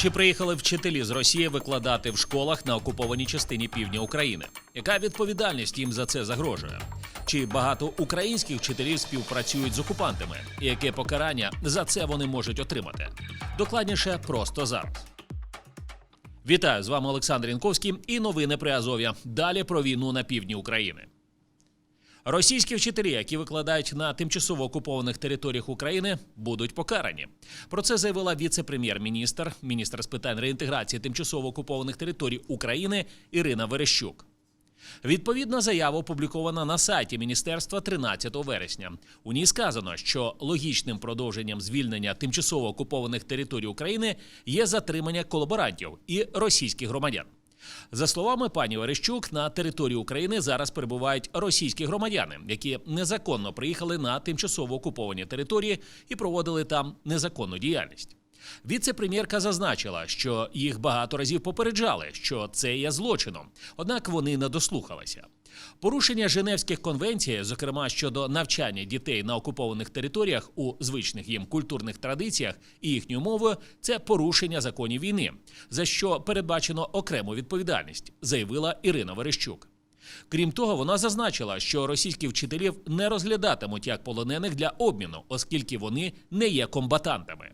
Чи приїхали вчителі з Росії викладати в школах на окупованій частині півдня України? Яка відповідальність їм за це загрожує? Чи багато українських вчителів співпрацюють з окупантами? І яке покарання за це вони можуть отримати? Докладніше просто зараз. Вітаю з вами Олександр Янковський і новини при Азов'я. Далі про війну на півдні України. Російські вчителі, які викладають на тимчасово окупованих територіях України, будуть покарані. Про це заявила віце-прем'єр-міністр, міністр з питань реінтеграції тимчасово окупованих територій України Ірина Верещук. Відповідна заява опублікована на сайті міністерства 13 вересня. У ній сказано, що логічним продовженням звільнення тимчасово окупованих територій України є затримання колаборантів і російських громадян. За словами пані Верещук, на території України зараз перебувають російські громадяни, які незаконно приїхали на тимчасово окуповані території і проводили там незаконну діяльність. Віце-прем'єрка зазначила, що їх багато разів попереджали, що це є злочином, однак вони не дослухалися. Порушення Женевських конвенцій, зокрема щодо навчання дітей на окупованих територіях у звичних їм культурних традиціях і їхньою мовою, це порушення законів війни, за що передбачено окрему відповідальність, заявила Ірина Верещук. Крім того, вона зазначила, що російські вчителів не розглядатимуть як полонених для обміну, оскільки вони не є комбатантами.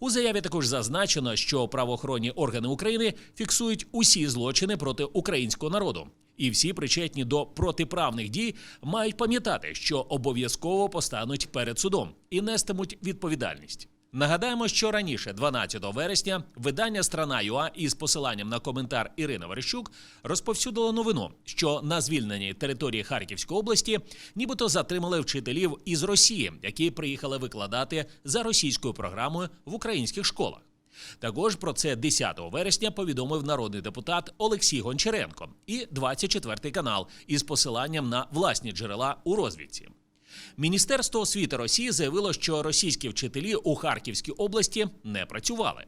У заяві також зазначено, що правоохоронні органи України фіксують усі злочини проти українського народу, і всі причетні до протиправних дій мають пам'ятати, що обов'язково постануть перед судом і нестимуть відповідальність. Нагадаємо, що раніше, 12 вересня, видання Страна ЮА із посиланням на коментар Ірини Верещук розповсюдило новину, що на звільненій території Харківської області нібито затримали вчителів із Росії, які приїхали викладати за російською програмою в українських школах. Також про це 10 вересня повідомив народний депутат Олексій Гончаренко і 24 канал із посиланням на власні джерела у розвідці. Міністерство освіти Росії заявило, що російські вчителі у Харківській області не працювали.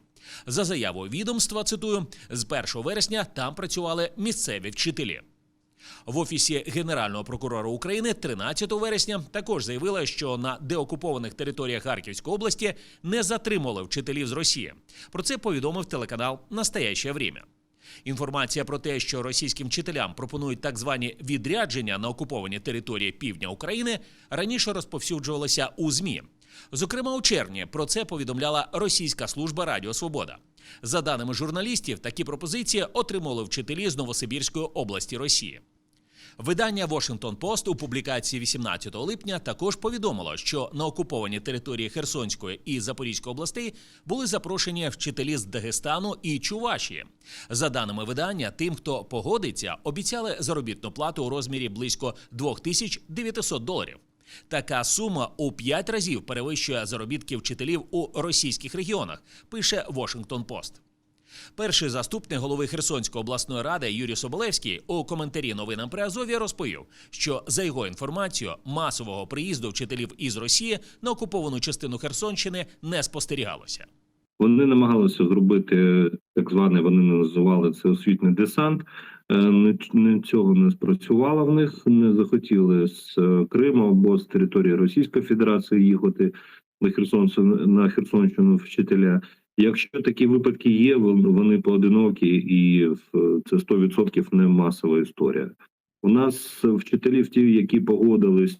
За заявою відомства, цитую, з 1 вересня там працювали місцеві вчителі. В офісі Генерального прокурора України 13 вересня також заявили, що на деокупованих територіях Харківської області не затримували вчителів з Росії. Про це повідомив телеканал Настояще время. Інформація про те, що російським вчителям пропонують так звані відрядження на окуповані території півдня України, раніше розповсюджувалася у ЗМІ. Зокрема, у червні про це повідомляла російська служба Радіо Свобода. За даними журналістів, такі пропозиції отримали вчителі з Новосибірської області Росії. Видання Washington Post у публікації 18 липня також повідомило, що на окуповані території Херсонської і Запорізької областей були запрошені вчителі з Дагестану і Чувашії. За даними видання, тим, хто погодиться, обіцяли заробітну плату у розмірі близько 2900 доларів. Така сума у п'ять разів перевищує заробітки вчителів у російських регіонах, пише Washington Post. Перший заступник голови Херсонської обласної ради Юрій Соболевський у коментарі новинам при Азові розповів, що за його інформацією масового приїзду вчителів із Росії на окуповану частину Херсонщини не спостерігалося. Вони намагалися зробити так званий, вони називали це освітній десант. Е, не цього не спрацювало в них. Не захотіли з е, Криму або з території Російської Федерації їхати на Херсонщину на Херсонщину вчителя. Якщо такі випадки є, вони поодинокі, і це 100% не масова історія. У нас вчителів, ті, які погодились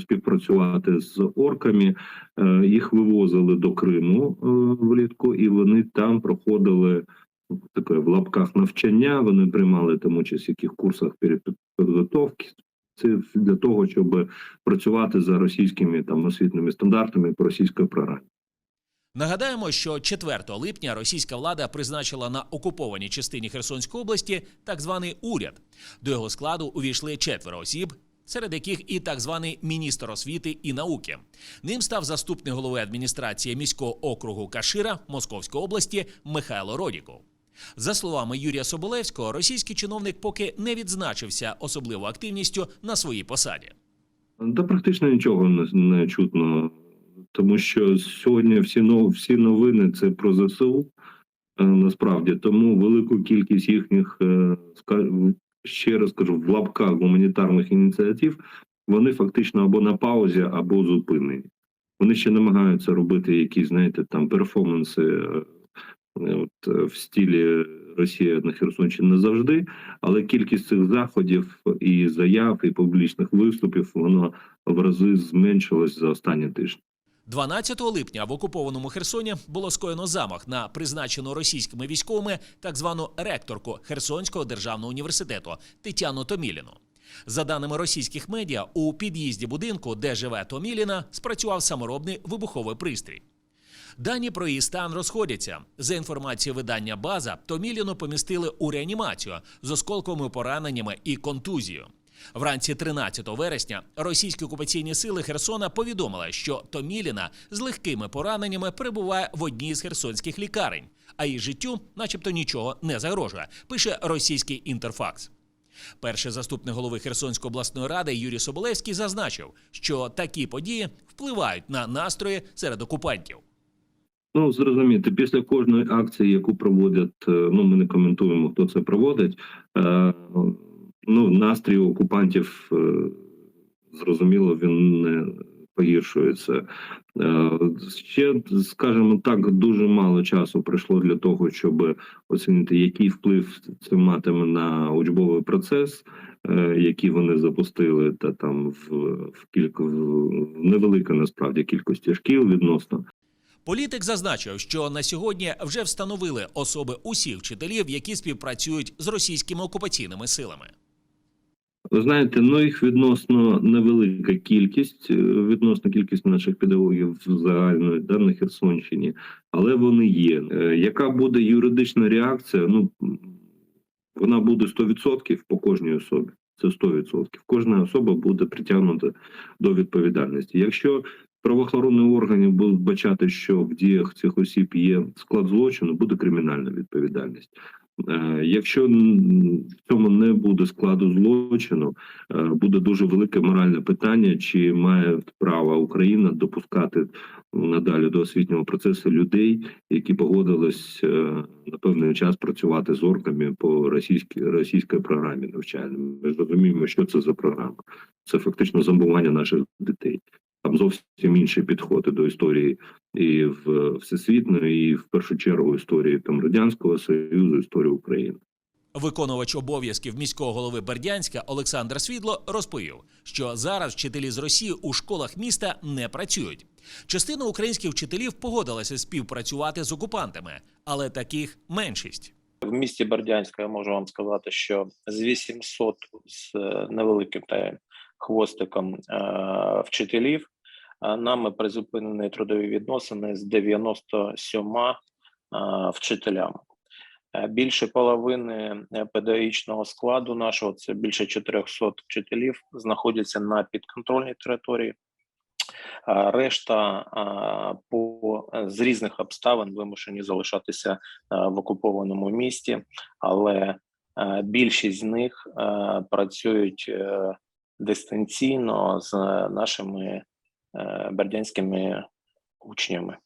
співпрацювати з орками, е, їх вивозили до Криму е, влітку, і вони там проходили таке в лапках навчання. Вони приймали там участь в яких курсах підготовки. Це для того, щоб працювати за російськими там освітніми стандартами по російської програмі. Нагадаємо, що 4 липня російська влада призначила на окупованій частині Херсонської області так званий уряд. До його складу увійшли четверо осіб. Серед яких і так званий міністр освіти і науки. Ним став заступник голови адміністрації міського округу Кашира Московської області Михайло Родіков. За словами Юрія Соболевського, російський чиновник поки не відзначився особливою активністю на своїй посаді. Та практично нічого не, не чутно, тому що сьогодні всі всі новини це про ЗСУ. е, Насправді тому велику кількість їхніх е, ще раз кажу в лапках гуманітарних ініціатив вони фактично або на паузі, або зупинені. Вони ще намагаються робити якісь, знаєте, там перформанси. е, е, в стілі Росія на Херсонщині не завжди, але кількість цих заходів і заяв, і публічних виступів воно в рази зменшилось за останні тижні. 12 липня в окупованому Херсоні було скоєно замах на призначену російськими військовими так звану ректорку Херсонського державного університету Тетяну Томіліну. За даними російських медіа, у під'їзді будинку, де живе Томіліна, спрацював саморобний вибуховий пристрій. Дані про її стан розходяться. За інформацією видання База, Томіліну помістили у реанімацію з осколковими пораненнями і контузією. Вранці 13 вересня російські окупаційні сили Херсона повідомили, що Томіліна з легкими пораненнями перебуває в одній з херсонських лікарень, а її життю, начебто, нічого не загрожує. Пише російський інтерфакс. Перший заступник голови Херсонської обласної ради Юрій Соболевський зазначив, що такі події впливають на настрої серед окупантів. Ну зрозуміти, після кожної акції, яку проводять, е, ну ми не коментуємо, хто це проводить. Е, ну настрій окупантів е, зрозуміло, він не погіршується. Е, ще, скажімо так, дуже мало часу пройшло для того, щоб оцінити, який вплив це матиме на учбовий процес, е, який вони запустили, та там в, в кілька в невелика насправді кількості шкіл відносно. Політик зазначив, що на сьогодні вже встановили особи усіх вчителів, які співпрацюють з російськими окупаційними силами. Ви знаєте, ну їх відносно невелика кількість, е, відносно кількість наших педагогів загальної да, на Херсонщині, але вони є. Е, Яка буде юридична реакція? Ну вона буде 100% по кожній особі. Це 100%. Кожна особа буде притягнута до відповідальності. Якщо правоохоронні органи будуть бачати, що в діях цих осіб є склад злочину, буде кримінальна відповідальність. Е, Якщо в цьому не буде складу злочину, е, буде дуже велике моральне питання, чи має право Україна допускати надалі до освітнього процесу людей, які погодились е, на певний час працювати з орками по російській російській програмі навчальній. Ми розуміємо, що це за програма. Це фактично зомбування наших дітей. Там зовсім інші підходи до історії і в всесвітньої, і в першу чергу історії там радянського союзу, історії України. Виконувач обов'язків міського голови Бердянська Олександр Свідло розповів, що зараз вчителі з Росії у школах міста не працюють. Частина українських вчителів погодилася співпрацювати з окупантами, але таких меншість. В місті Бердянська я можу вам сказати, що з 800 з е, невеликим та хвостиком е, вчителів нами призупинені трудові відносини з 97 е, вчителями. Е, Більше половини е, педагогічного складу нашого, це більше 400 вчителів, знаходяться на підконтрольній території. Решта по е, з різних обставин вимушені залишатися в окупованому місті, але більшість з них працюють дистанційно з нашими бердянськими учнями.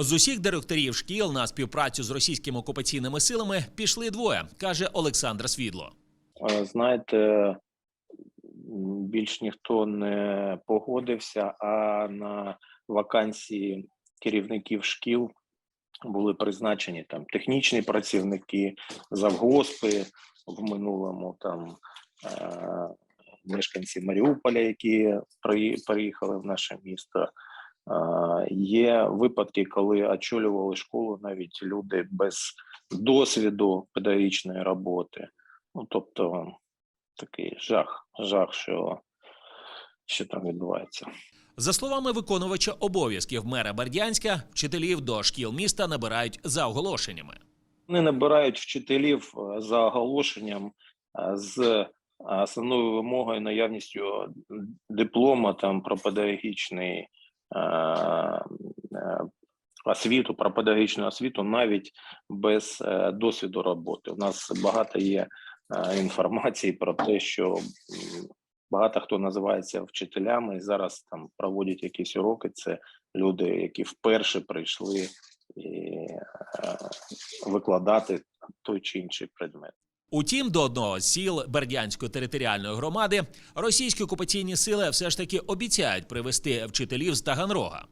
З усіх директорів шкіл на співпрацю з російськими окупаційними силами пішли двоє, каже Олександр Свідло. Е, Знаєте, більш ніхто не погодився, а на вакансії керівників шкіл були призначені там технічні працівники, завгоспи в минулому там е- мешканці Маріуполя, які приїхали в наше місто. Є випадки, коли очолювали школу навіть люди без досвіду педагогічної роботи. Ну, тобто такий жах, жах, що, що там відбувається. За словами виконувача обов'язків мера Бердянська, вчителів до шкіл міста набирають за оголошеннями. Вони набирають вчителів за оголошенням з е, основною вимогою наявністю диплома там про педагогічний е, е, освіту, про педагогічну освіту навіть без е, досвіду роботи. У нас багато є е, інформації про те, що багато хто називається вчителями і зараз там проводять якісь уроки. Це люди, які вперше прийшли і е, викладати той чи інший предмет. Утім, до одного з сіл Бердянської територіальної громади російські окупаційні сили все ж таки обіцяють привезти вчителів з Таганрога.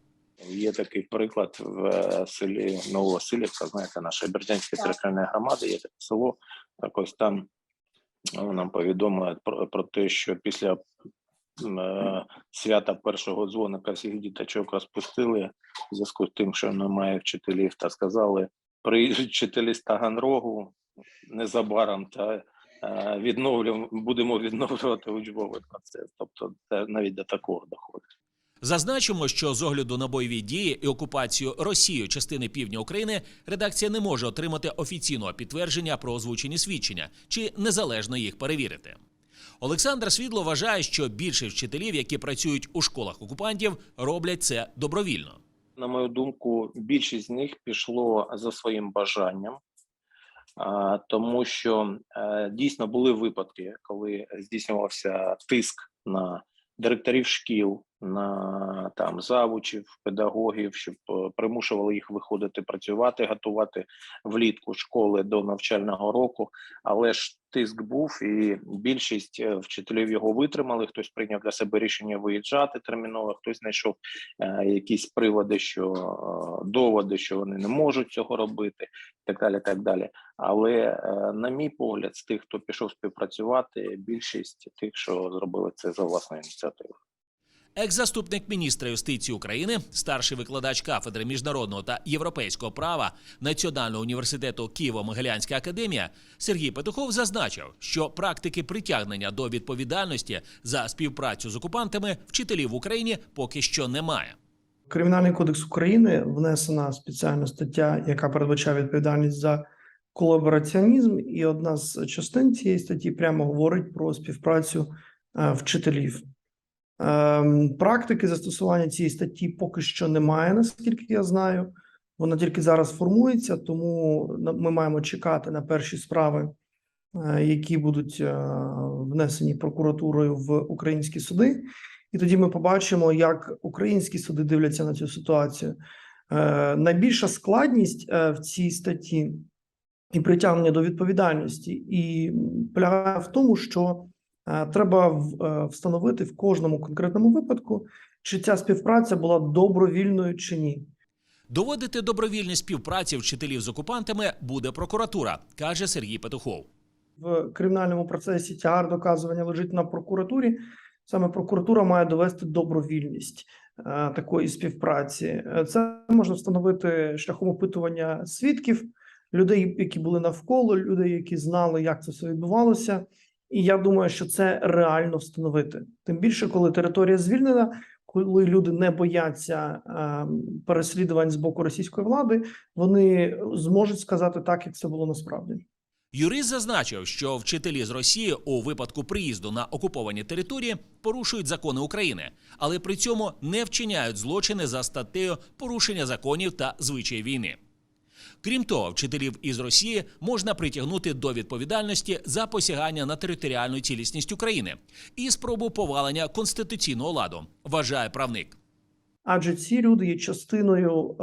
Є такий приклад в е, селі Нововасилівка, знаєте, наша Бердянська територіальна громада, є таке село. Так ось там е, нам повідомили про, про те, що після е, свята першого дзвоника всіх діточок розпустили в зв'язку з тим, що немає вчителів, та сказали, приїжджать вчителі з Таганрогу незабаром та е, відновлюємо, будемо відновлювати учбовий процес. Тобто це навіть до такого доходить. Зазначимо, що з огляду на бойові дії і окупацію Росією частини півдня України редакція не може отримати офіційного підтвердження про озвучені свідчення чи незалежно їх перевірити. Олександр Свідло вважає, що більшість вчителів, які працюють у школах окупантів, роблять це добровільно. на мою думку, більшість з них пішло за своїм бажанням, тому що е, дійсно були випадки, коли здійснювався тиск на директорів шкіл, на там завучів, педагогів, щоб е, примушували їх виходити працювати, готувати влітку школи до навчального року. Але ж тиск був, і більшість е, вчителів його витримали. Хтось прийняв для себе рішення виїжджати терміново, хтось знайшов е, якісь приводи, що доводи, що вони не можуть цього робити, і так далі. Так далі. Але на мій погляд, з тих, хто пішов співпрацювати, більшість тих, що зробили це за власною ініціативою. Екс-заступник міністра юстиції України, старший викладач кафедри міжнародного та європейського права Національного університету Києво-Могилянська академія Сергій Петухов зазначив, що практики притягнення до відповідальності за співпрацю з окупантами вчителів в Україні поки що немає. Кримінальний кодекс України внесена спеціальна стаття, яка передбачає відповідальність за колабораціонізм, і одна з частин цієї статті прямо говорить про співпрацю е, вчителів. Ем, Практики застосування цієї статті поки що немає, наскільки я знаю. Вона тільки зараз формується, тому ми маємо чекати на перші справи, е, які будуть е, внесені прокуратурою в українські суди. І тоді ми побачимо, як українські суди дивляться на цю ситуацію. Е, найбільша складність в цій статті і притягнення до відповідальності, і полягає в тому, що треба е, встановити в кожному конкретному випадку, чи ця співпраця була добровільною чи ні. Доводити добровільність співпраці вчителів з окупантами буде прокуратура, каже Сергій Петухов. в кримінальному процесі тягар доказування лежить на прокуратурі. Саме прокуратура має довести добровільність е, такої співпраці. Е, Це можна встановити шляхом опитування свідків, людей, які були навколо, людей, які знали, як це все відбувалося. І я думаю, що це реально встановити. Тим більше, коли територія звільнена, коли люди не бояться е, переслідувань з боку російської влади, вони зможуть сказати так, як це було насправді. Юрист зазначив, що вчителі з Росії у випадку приїзду на окуповані території порушують закони України, але при цьому не вчиняють злочини за статтею порушення законів та звичаї війни. Крім того, вчителів із Росії можна притягнути до відповідальності за посягання на територіальну цілісність України і спробу повалення конституційного ладу, вважає правник. адже ці люди є частиною е,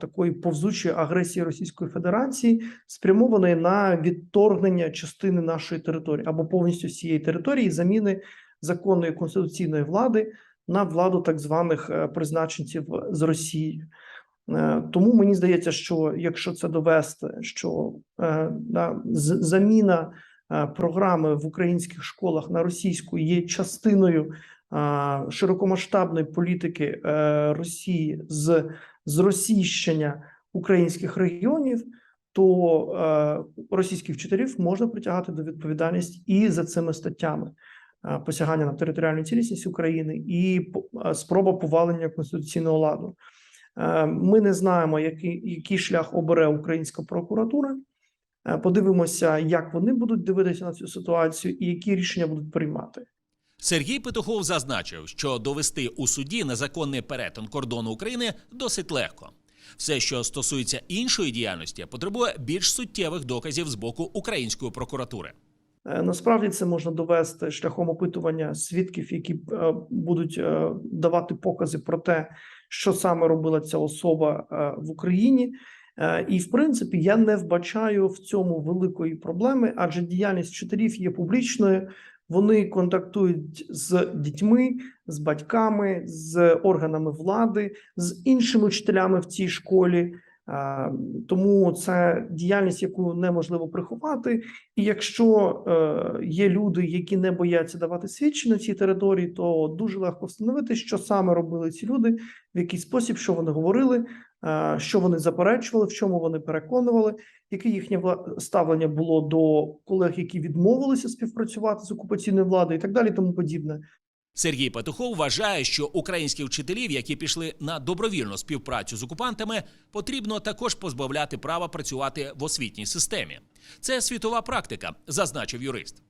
такої повзучої агресії Російської Федерації, спрямованої на відторгнення частини нашої території або повністю всієї території, заміни законної конституційної влади на владу так званих е, призначенців з Росії. Е, Тому мені здається, що якщо це довести, що е, да, заміна е, програми в українських школах на російську є частиною широкомасштабної політики Росії з зросійщення українських регіонів, то російських вчителів можна притягати до відповідальності і за цими статтями посягання на територіальну цілісність України і спроба повалення конституційного ладу. Е, Ми не знаємо, який, який шлях обере українська прокуратура. Е, Подивимося, як вони будуть дивитися на цю ситуацію і які рішення будуть приймати. Сергій Петухов зазначив, що довести у суді незаконний перетин кордону України досить легко. Все, що стосується іншої діяльності, потребує більш суттєвих доказів з боку української прокуратури. Е, Насправді це можна довести шляхом опитування свідків, які будуть давати покази про те, що саме робила ця особа е, в Україні. Е, І в принципі я не вбачаю в цьому великої проблеми, адже діяльність вчителів є публічною. Вони контактують з дітьми, з батьками, з органами влади, з іншими вчителями в цій школі. Е, Тому це діяльність, яку неможливо приховати. І якщо е, є люди, які не бояться давати свідчення на цій території, то дуже легко встановити, що саме робили ці люди, в який спосіб, що вони говорили, е, що вони заперечували, в чому вони переконували, яке їхнє ставлення було до колег, які відмовилися співпрацювати з окупаційною владою, і так далі, тому подібне. Сергій Петухов вважає, що українських вчителів, які пішли на добровільну співпрацю з окупантами, потрібно також позбавляти права працювати в освітній системі. Це світова практика, зазначив юрист.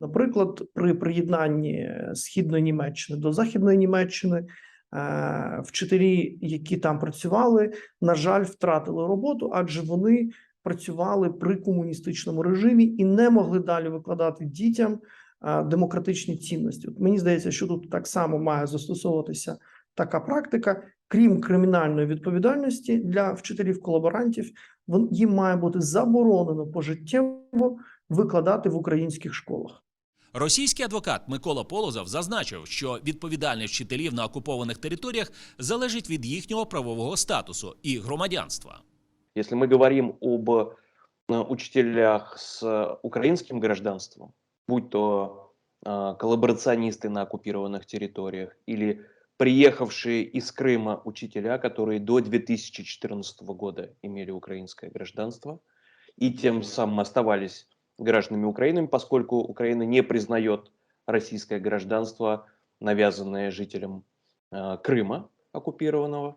Наприклад, при приєднанні східної Німеччини до західної Німеччини е, вчителі, які там працювали, на жаль, втратили роботу, адже вони працювали при комуністичному режимі і не могли далі викладати дітям е, демократичні цінності. От мені здається, що тут так само має застосовуватися така практика, крім кримінальної відповідальності для вчителів-колаборантів, вон- їм має бути заборонено пожиттєво викладати в українських школах. Російський адвокат Микола Полозов зазначив, що відповідальність вчителів на окупованих територіях залежить від їхнього правового статусу і громадянства. Если мы говорим об э, учителях с э, украинским гражданством, будь то э, коллаборационисты на оккупированных территориях или приехавшие из Крыма учителя, которые до 2014 года имели украинское гражданство и тем самым оставались гражданами Украины, поскольку Украина не признает российское гражданство, навязанное жителям э, Крыма оккупированного,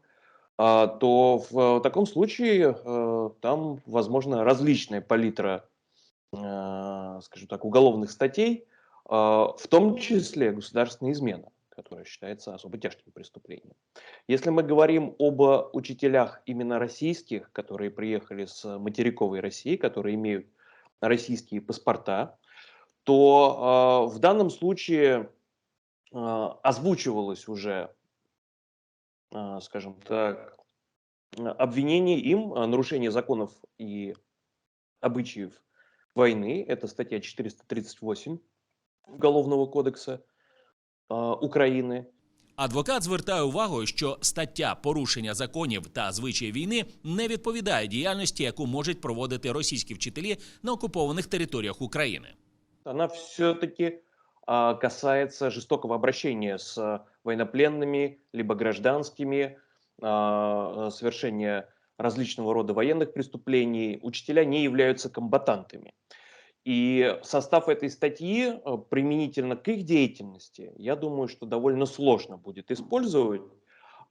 а, то в таком случае э, там возможно различная палитра, э, скажем так, уголовных статей, а, в том числе государственная измена, которая считается особо тяжким преступлением. Если мы говорим об учителях именно российских, которые приехали с материковой России, которые имеют российские паспорта, то э, в данном случае э, озвучивалось уже скажем так, обвинение им нарушение законов и обычаев войны. Это статья 438 Уголовного кодекса а, України. Адвокат звертає увагу, що стаття порушення законів та звичаїв війни не відповідає діяльності, яку можуть проводити російські вчителі на окупованих територіях України. Она все-таки касается жестокого обращения с а, военнопленными, либо гражданскими, а, совершения различного рода военных преступлений. Учителя не являются комбатантами. И состав этой статьи э, применительно к их деятельности, я думаю, что довольно сложно будет использовать.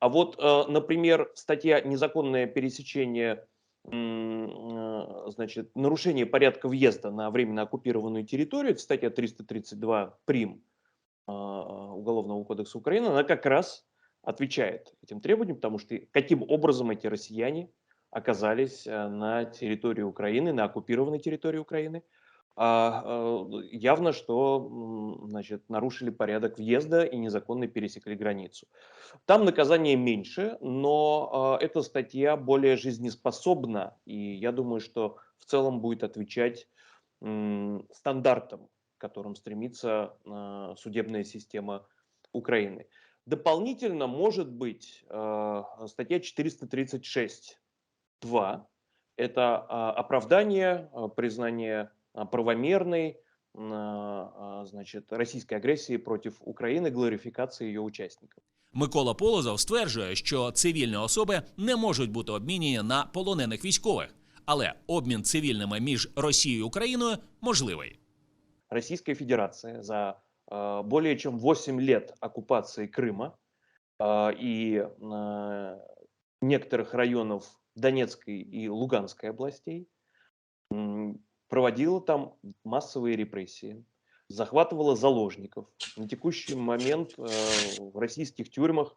А вот, э, например, статья «Незаконное пересечение, э, значит, нарушение порядка въезда на временно оккупированную территорию», статья 332 прим Уголовного кодекса Украины, она как раз отвечает этим требованиям, потому что каким образом эти россияне оказались э, на территории Украины, на оккупированной территории Украины, а, э, явно, что значит, нарушили порядок въезда и незаконно пересекли границу. Там наказание меньше, но э, эта статья более жизнеспособна, и я думаю, что в целом будет отвечать стандартам, к которым стремится э, судебная система Украины. Дополнительно может быть э, статья 436.2. Это а, оправдание, а, признание а, правомерной а, значит, российской агрессии против Украины, глорификации ее участников. Микола Полозов стверджує, що цивільні особи не можуть бути обмінені на полонених військових, але обмін цивільними між Росією і Україною можливий. Российская Федерация за э, более чем 8 лет оккупации Крыма э, и э, некоторых районов Донецкой и Луганской областей проводила там массовые репрессии, захватывала заложников. На текущий момент э, в российских тюрьмах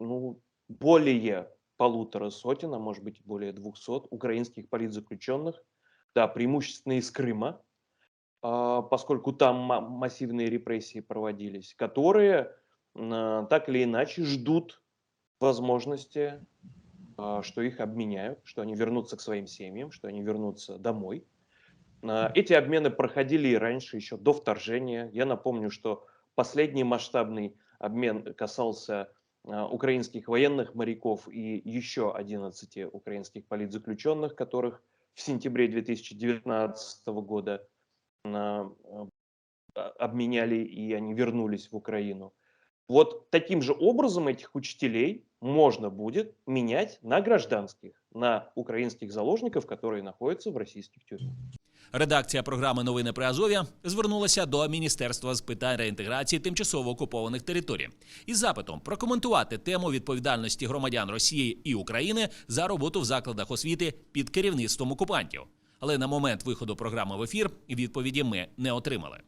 ну, более полутора сотен, а может быть более двухсот украинских политзаключенных, да, преимущественно из Крыма, а, поскольку там ма- массивные репрессии проводились, которые м, так или иначе ждут возможности, а, что их обменяют, что они вернутся к своим семьям, что они вернутся домой. А, Эти обмены проходили и раньше, еще до вторжения. Я напомню, что последний масштабный обмен касался а, украинских военных моряков и еще 11 украинских политзаключенных, которых в сентябре 2019 года а, а, обменяли и они вернулись в Украину. Вот таким же образом этих учителей можно будет менять на гражданских, на украинских заложников, которые находятся в российских тюрьмах. Редакція програми Новини при Азов'я звернулася до Міністерства з питань реінтеграції тимчасово окупованих територій із запитом прокоментувати тему відповідальності громадян Росії і України за роботу в закладах освіти під керівництвом окупантів. Але на момент виходу програми в ефір відповіді ми не отримали.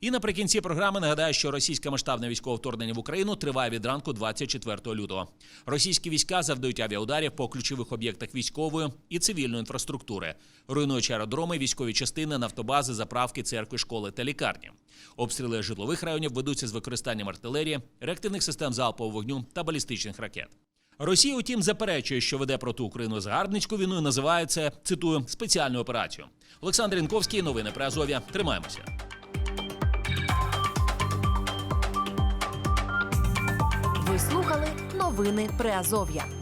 І наприкінці програми нагадаю, що російське масштабне військове вторгнення в Україну триває від ранку 24 лютого. Російські війська завдають авіаударів по ключових об'єктах військової і цивільної інфраструктури, руйнуючи аеродроми, військові частини, нафтобази, заправки, церкви, школи та лікарні. Обстріли житлових районів ведуться з використанням артилерії, реактивних систем залпового вогню та балістичних ракет. Росія, утім, заперечує, що веде проти України загарбницьку війну і називає це, цитую, спеціальну операцію. Олександр Інковський, новини при Азов'я. Тримаємося. Ви слухали новини Приазов'я.